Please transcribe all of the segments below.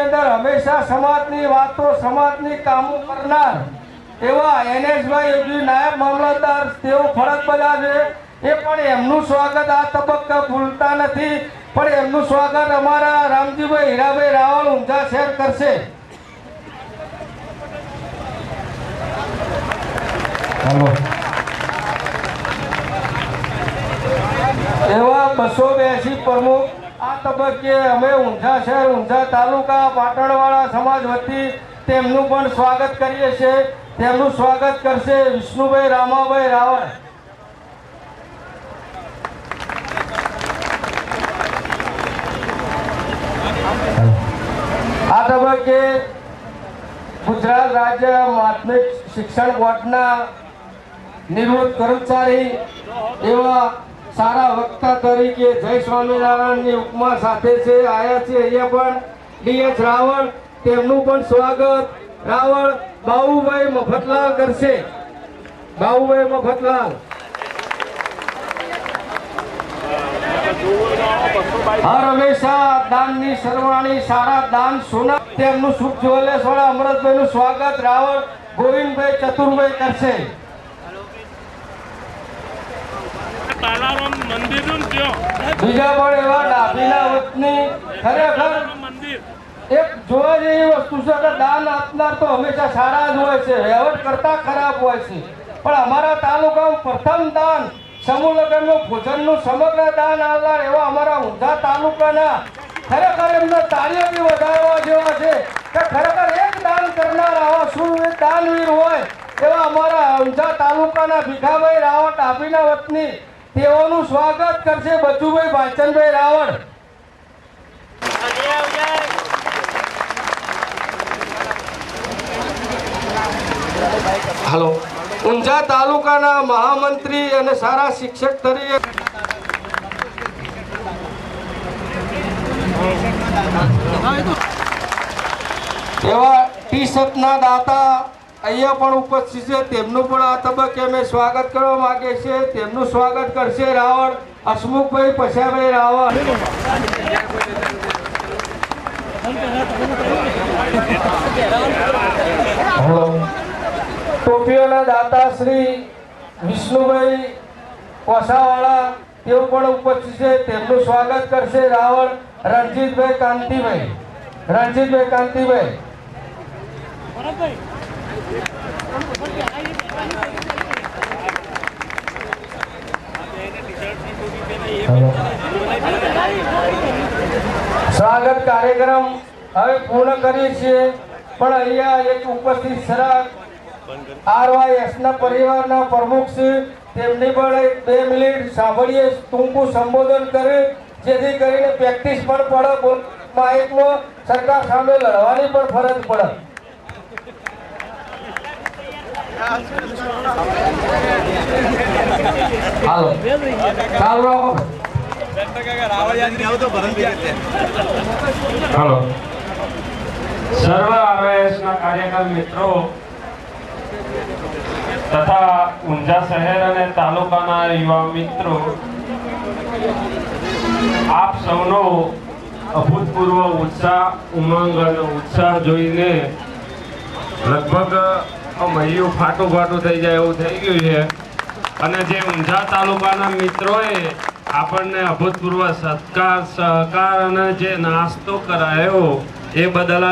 અંદર હંમેશા સમાજની વાતો, સમાજની કામો કરનાર એવા એનએસભાઈ યોગી નાયબ મામલતદાર, તેઓ ફરજ બજાવે. એ પણ એમનું સ્વાગત આ તબક્કા ભૂલતા નથી. પણ એમનું સ્વાગત અમારા રામજીભાઈ હીરાભાઈ રાવલ ઊંઝા શેર કરશે. હાલો. એવા બસો બ્યાસી પ્રમુખ આ તબક્કે અમે ઊંઝા શહેર, ઊંઝા તાલુકા, પાટણવાળા સમાજ વતી તેમનું પણ સ્વાગત કરીએ છીએ. તેમનું સ્વાગત કરશે વિષ્ણુભાઈ રામાભાઈ રાવળ આ તબક્કે ગુજરાત રાજ્ય માધ્યમિક શિક્ષણ બોર્ડના નિવૃત્ત કર્મચારી એવા સારા વક્તા તરીકે જય સ્વામિનારાયણની ઉપમા સાથે છે, આયા છે અહીંયા પણ. ડીએચ રાવળ, તેમનું પણ સ્વાગત. રાવળ બાહુભાઈ મફતલાલ કરશે. બાહુભાઈ મફતલાલ. હર હંમેશા દાનની સરવાણી, સારા દાન સોના. તેમનું સુખ જ્વેલર્સ વાળા અમૃતભાઈનું સ્વાગત. રાવળ, ગોવિંદભાઈ ચતુરભાઈ કરશે. તાલારામ મંદિરનું ત્યાં બીજા પણ એવા ડાભીના વતની ખરેખર મંદિર. એક જોવા જેવી વસ્તુ છે કે દાન આપનાર તો હંમેશા સારા જ હોય છે વહીવટ કરતા ખરાબ હોય છે. પણ અમારા તાલુકામાં પ્રથમ દાન સમૂહ લગ્નનું ભોજનનું સમગ્ર દાન આવનાર એવા અમારા ઊંઝા તાલુકાના ખરેખર એમને તાળીઓથી વધારવા જેવા છે કે ખરેખર એક દાન કરનાર આવા શુરવીર દાનવીર હોય એવા અમારા ઊંઝા તાલુકાના ભીખાભાઈ રાવત ડાભીના વતની તેઓનું સ્વાગત કરશે બચુભાઈ ભાચનભાઈ રાવળ. હાલો. ઊંઝા તાલુકાના મહામંત્રી અને સારા શિક્ષક તરીકે એવા ટી શર્ટના દાતા અહીંયા પણ ઉપસ્થિત છે. તેમનું પણ આ તબક્કે અમે સ્વાગત કરવા માગે છે તેમનું સ્વાગત કરશે રાવળ હસમુખભાઈ પછાભાઈ રાવણ. ટોપીઓના દાતા શ્રી વિષ્ણુભાઈ કોસાવાળા તેઓ પણ ઉપસ્થિત છે. તેમનું સ્વાગત કરશે રાવળ રણજીતભાઈ કાંતિભાઈ. રણજીતભાઈ કાંતિભાઈ. સ્વાગત કાર્યક્રમ હવે પૂર્ણ કરીએ છીએ. પણ અહીંયા એક ઉપસ્થિત સરા આરવાયએસ ના પરિવારના પ્રમુખ છે. તેમની પણ એક બે મિનિટ સાંભળીએ, ટૂંકું સંબોધન કરે, જેથી કરીને પ્રેક્ટિસ પણ પડે માઇકમાં સરકાર સામે લડવાની પણ ફરજ પડે. હાલો. ચાલો. હાલો. સર્વ આરએસના કાર્યકર મિત્રો તથા ઊંઝા શહેર અને તાલુકાના યુવા મિત્રો, આપ સૌનો અભૂતપૂર્વ ઉત્સાહ ઉમંગ અને ઉત્સાહ જોઈને લગભગ મૈયું ફાટું ફાટું થઈ જાય એવું થઈ ગયું છે. અને જે ઊંઝા તાલુકાના મિત્રોએ આપણને અભૂતપૂર્વ સત્કાર, સહકાર અને જે નાસ્તો કરાયો એ બદલ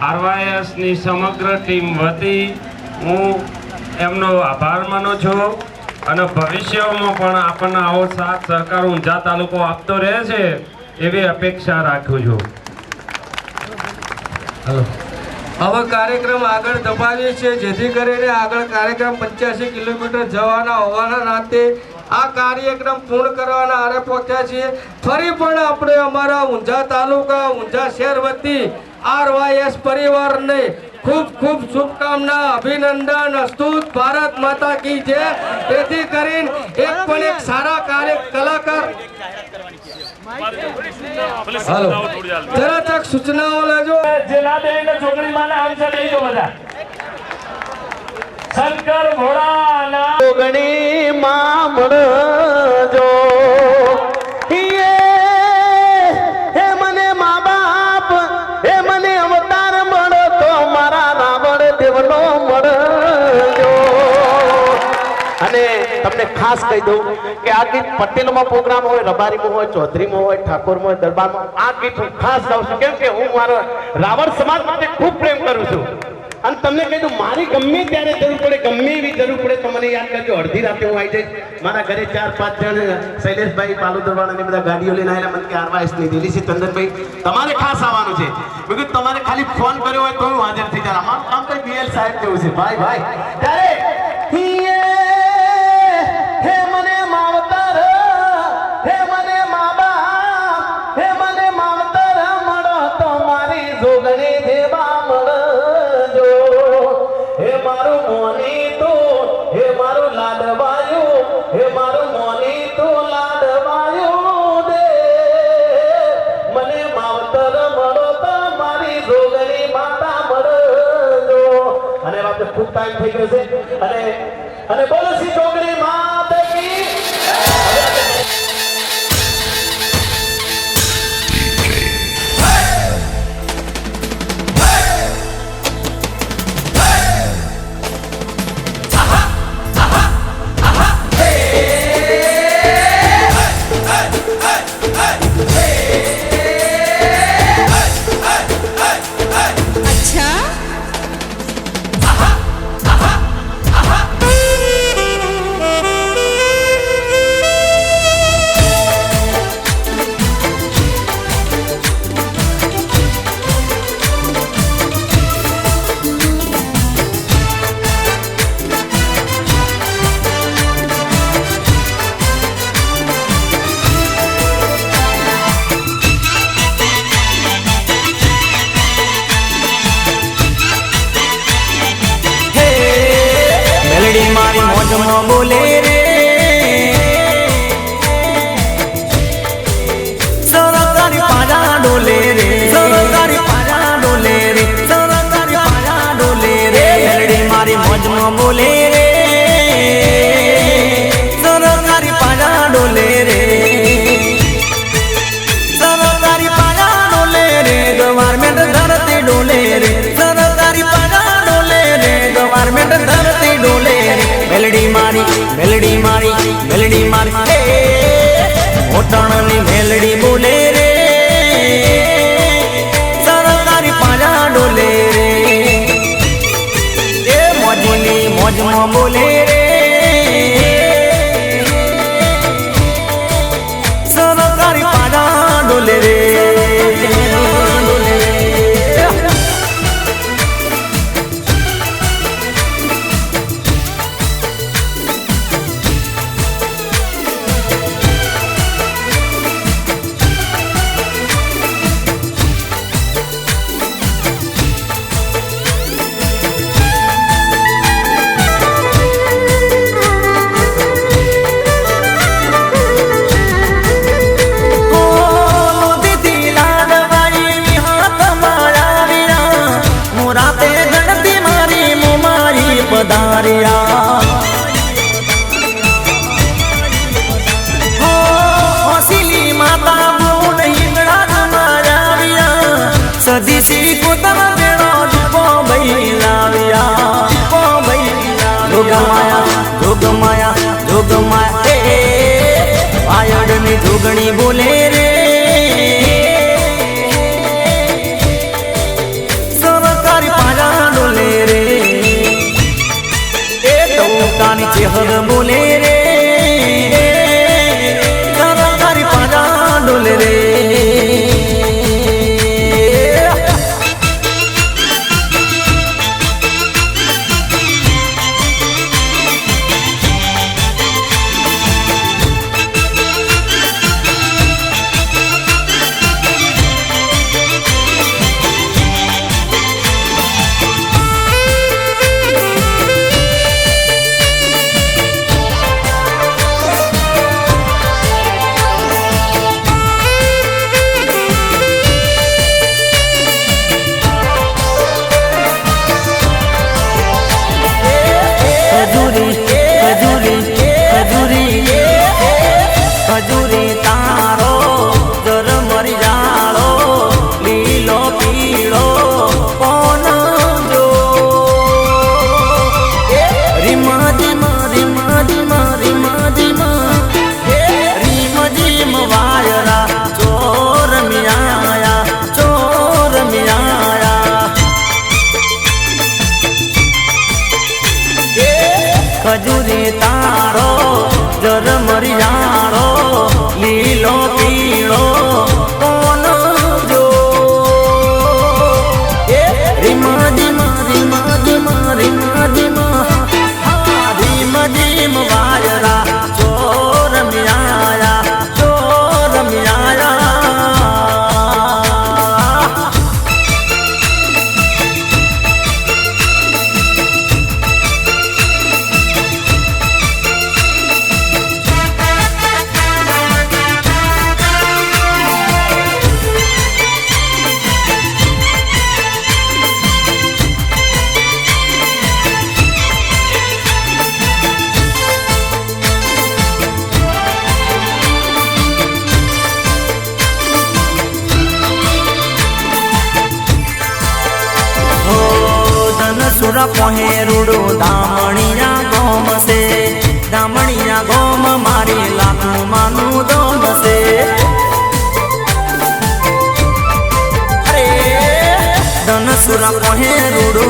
આરવાયસની સમગ્ર ટીમ વતી હું એમનો આભાર માનું છું અને ભવિષ્યમાં પણ આપણને આવો સાથ, સહકાર ઊંઝા તાલુકો આપતો રહે છે એવી અપેક્ષા રાખું છું. હવે કાર્યક્રમ આગળ ધપાવીએ છીએ. જેથી કરીને આગળ કાર્યક્રમ પંચ્યાસી કિલોમીટર જવાના હોવાના નાતે આ કાર્યક્રમ પૂર્ણ કરવાના આરે પહોંચ્યા છીએ. ફરી પણ આપણે અમારા ઊંઝા તાલુકા, ઊંઝા શહેર વતી આરવાયએસ પરિવારને ખૂબ ખૂબ શુભકામના, અભિનંદન, અસ્તુત ભારત માતા કી છે તેથી કરીને એક પણ એક સારા કાર્ય કલાકાર હાલો. તરત તક સૂચનાઓ લેજો. જે ના દે એને છોકરી માને આન્સર લઈ જો બધા શંકર ભોળાના ગણી માં મળજો તમને ખાસ કહી દઉં કે આ ગીત પટેલમાં પ્રોગ્રામ હોય, રબારીમાં હોય, ચૌધરીમાં હોય, ઠાકોરમાં હોય, દરબારમાં આ ગીત હું ખાસ ગાઉં છું. કેમ કે હું મારો રાવણ સમાજ માટે ખૂબ પ્રેમ કરું છું. અને તમને કહી દઉં, મારી ગમે ત્યારે જરૂર પડે, ગમે એવી જરૂર પડે તો મને યાદ કરજો. અડધી રાતે હું આવી જઈશ. મારા ઘરે ચાર પાંચ જણ, શૈલેષભાઈ, પાલુદરવાળા ને બધા ગાડીઓ લઈને આવેલા. મને કે આરવાએસ દિલ્હી દિલીસી ચંદનભાઈ, તમારે ખાસ આવવાનું છે. મેં કીધું, તમારે ખાલી ફોન કર્યો હોય તો હું હાજર થઈ જાય અમારું કામ કઈ બીએલ સાહેબ જેવું છે. ભાઈ ભાઈ, ત્યારે ખૂબ ટાઈમ થઈ ગયો છે. અને અને બોલસી શ્રી મારી 你结合的目。સુરા પોહે રૂડો દામણિયા ગોમ છે દામણિયા ગોમ મારી લાખું માનું દોમ છે અરે ધનસુરા પોહે રૂડો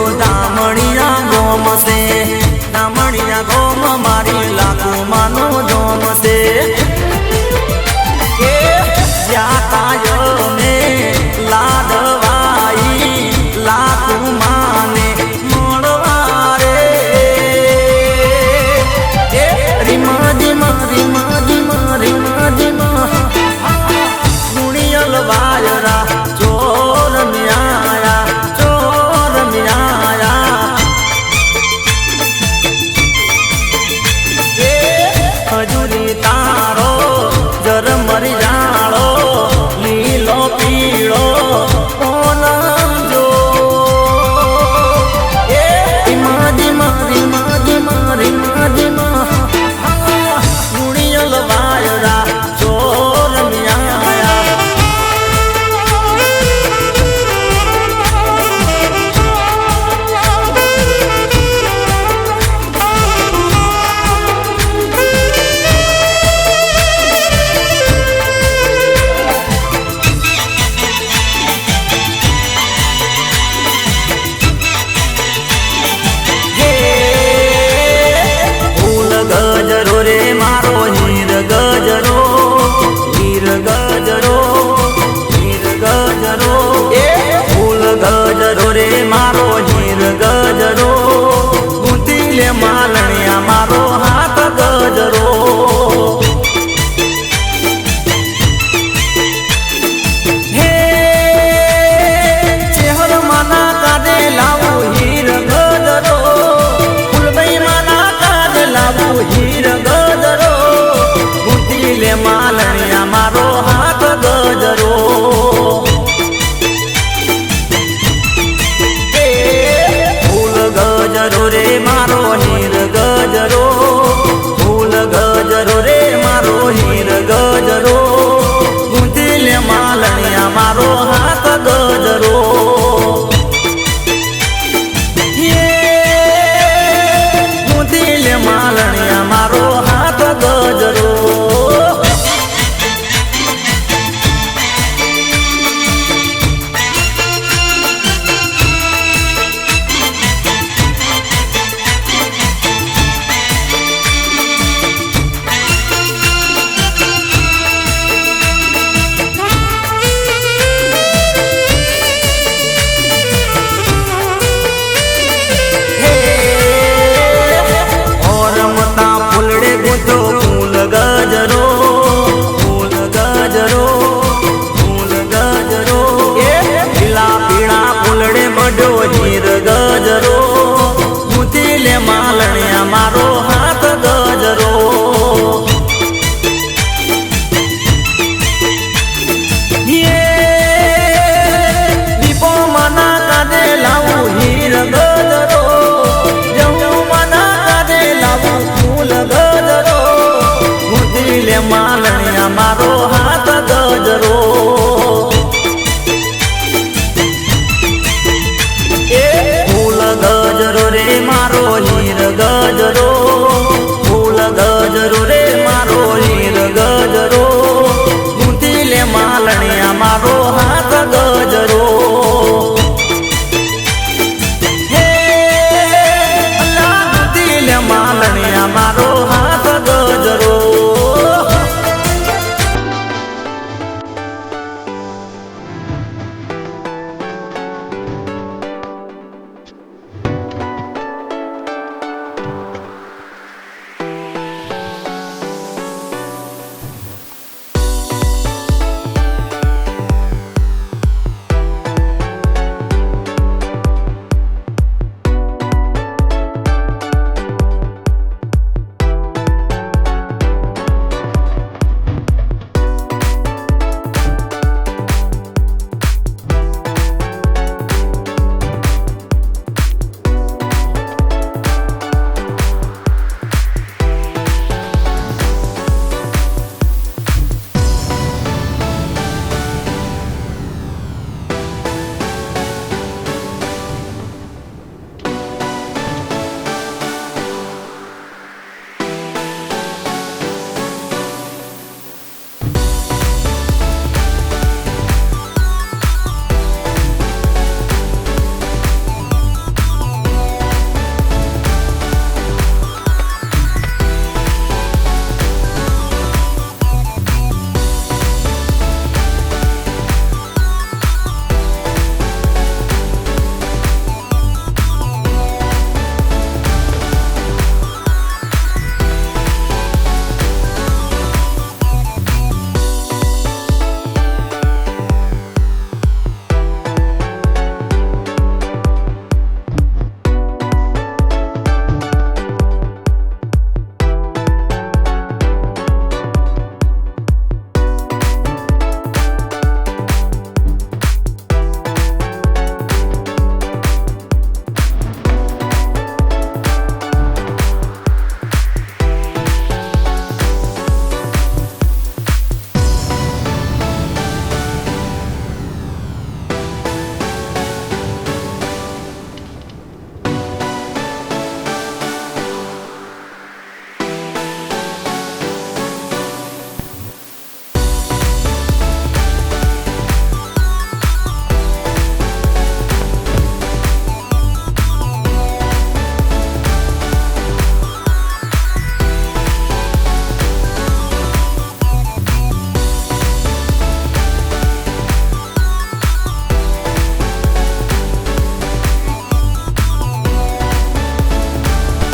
ગજરો રે મારો નીર ગજરો.